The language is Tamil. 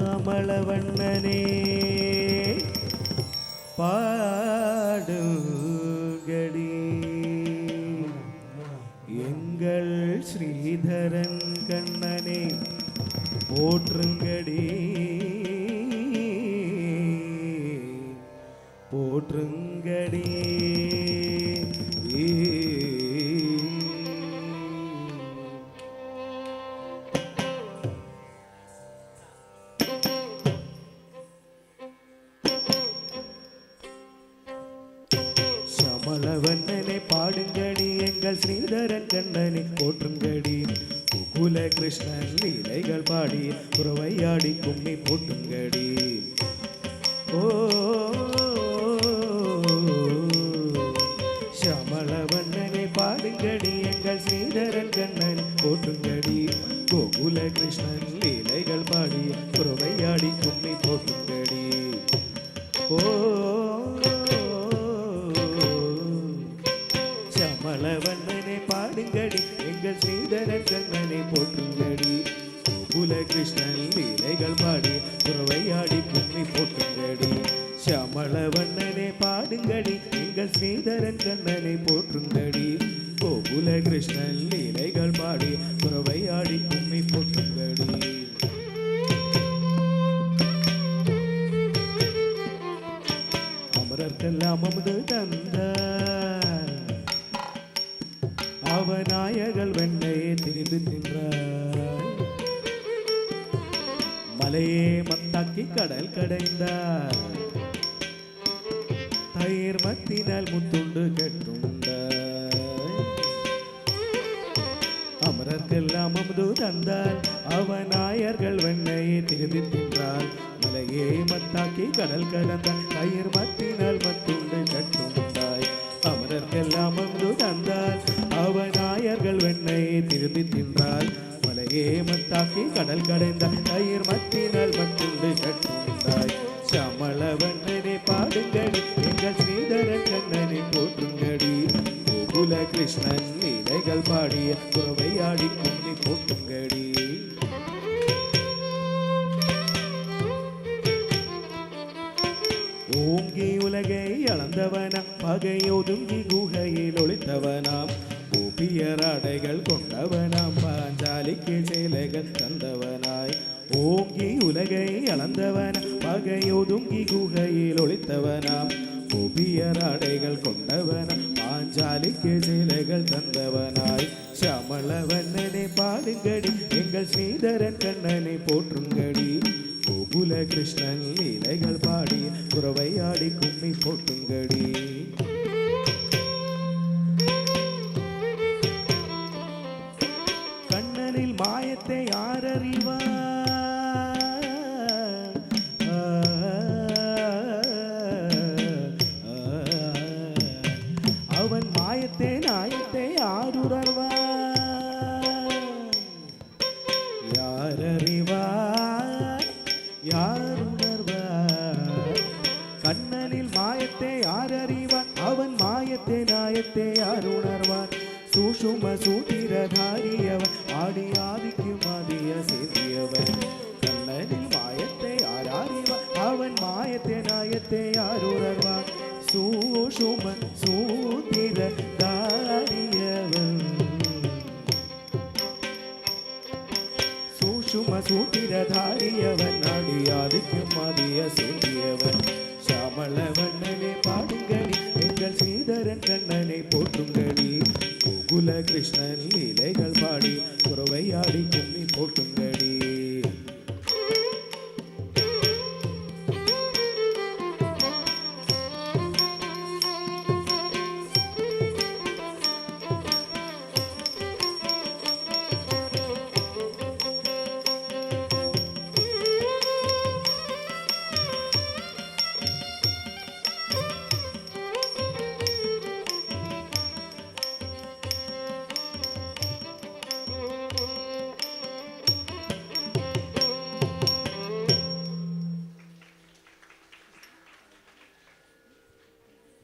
ശ്യാമളവണ്ണനേ പാടുകടി എങ്കൾ ശ്രീധരൻ കണ്ണനെ പോറ്റുങ്കടി പോറ്റുങ്കടിയേ சமளவண்ணனை பாடுங்கடி எங்கள் ஸ்ரீதரன் கண்ணனை போற்றுங்கடி குல கிருஷ்ணன் லீலைகள் பாடி குறவையாடி கும்மி போட்டுங்கடி ஓ சமலவண்ண எங்கள் ஸ்ரீதரன் கண்ணனை போற்றுங்கடி. குல கிருஷ்ணன் லீலைகள் பாடி துறவையாடி கும்மி போட்டுங்கடி சமளவண்ணனை பாடுங்கடி எங்கள் ஸ்ரீதரன் கண்ணனை போற்றுங்கடி. கோகுல கிருஷ்ணன் லீலைகள் பாடி துறவையாடி கும்மி போட்டுங்கடி அவநாயகள் வெண்ணையை திரிந்து நின்றார். மலையே மத்தாக்கி கடல் கடைந்தார். தயிர் மத்தினால் முத்துண்டு கெட்டுண்டார். அமரர்க்கெல்லாம் அமுது தந்தார் அவநாயர்கள் வெண்ணையை திரிந்து நின்றார். மலையே மத்தாக்கி கடல் கடந்தார். தயிர் மத்தினால் மத்துண்டு தயிர் மத்தினால் மட்டுண்டு கட்டுண்டாய் சமள வண்ணனை பாடுங்கடி எங்கள் ஸ்ரீதர கண்ணனை போற்றுங்கடி. கோகுல கிருஷ்ணன் லீலைகள் பாடிய குறவையாடி கும்மி போட்டுங்கடி ஓங்கி உலகை அளந்தவனாம் பகை ஒதுங்கி குகையில் ஒளித்தவனாம். கோபியர் அடைகள் கொண்டவனாம் பாஞ்சாலிக்கு சேலைகள் தந்தவனாய். ஓங்கி உலகை அளந்தவனாம் பகை ஒதுங்கி குகையில் ஒழித்தவனாம் கோபியர் அடைகள் பாஞ்சாலிக்கு சிலைகள் தந்தவனாய். சமளவண்ணனை பாடுங்கடி எங்கள் ஸ்ரீதரன் கண்ணனை போற்றுங்கடி. கோகுல கிருஷ்ணன் லீலைகள் பாடி குறவையாடி கும்மி போட்டுங்கடி யார் அறிவார் யார் உணர்வார் கண்ணனில் மாயத்தை யார் அறிவார் அவன் மாயத்தை நாயத்தை யார் உணர்வார் சூஷும சூட்டிரதாரியவன் ஆடி ஆதிக்கு மாதிய சேதியவன் சூஷும சூட்டிரதாரியவன் அடியாதிக்கும் மதிய சேந்தியவன் சாமளவண்ணனை பாடுங்களி எங்கள் சீதரன் கண்ணனை போற்றுங்கடி. கோகுல கிருஷ்ணன்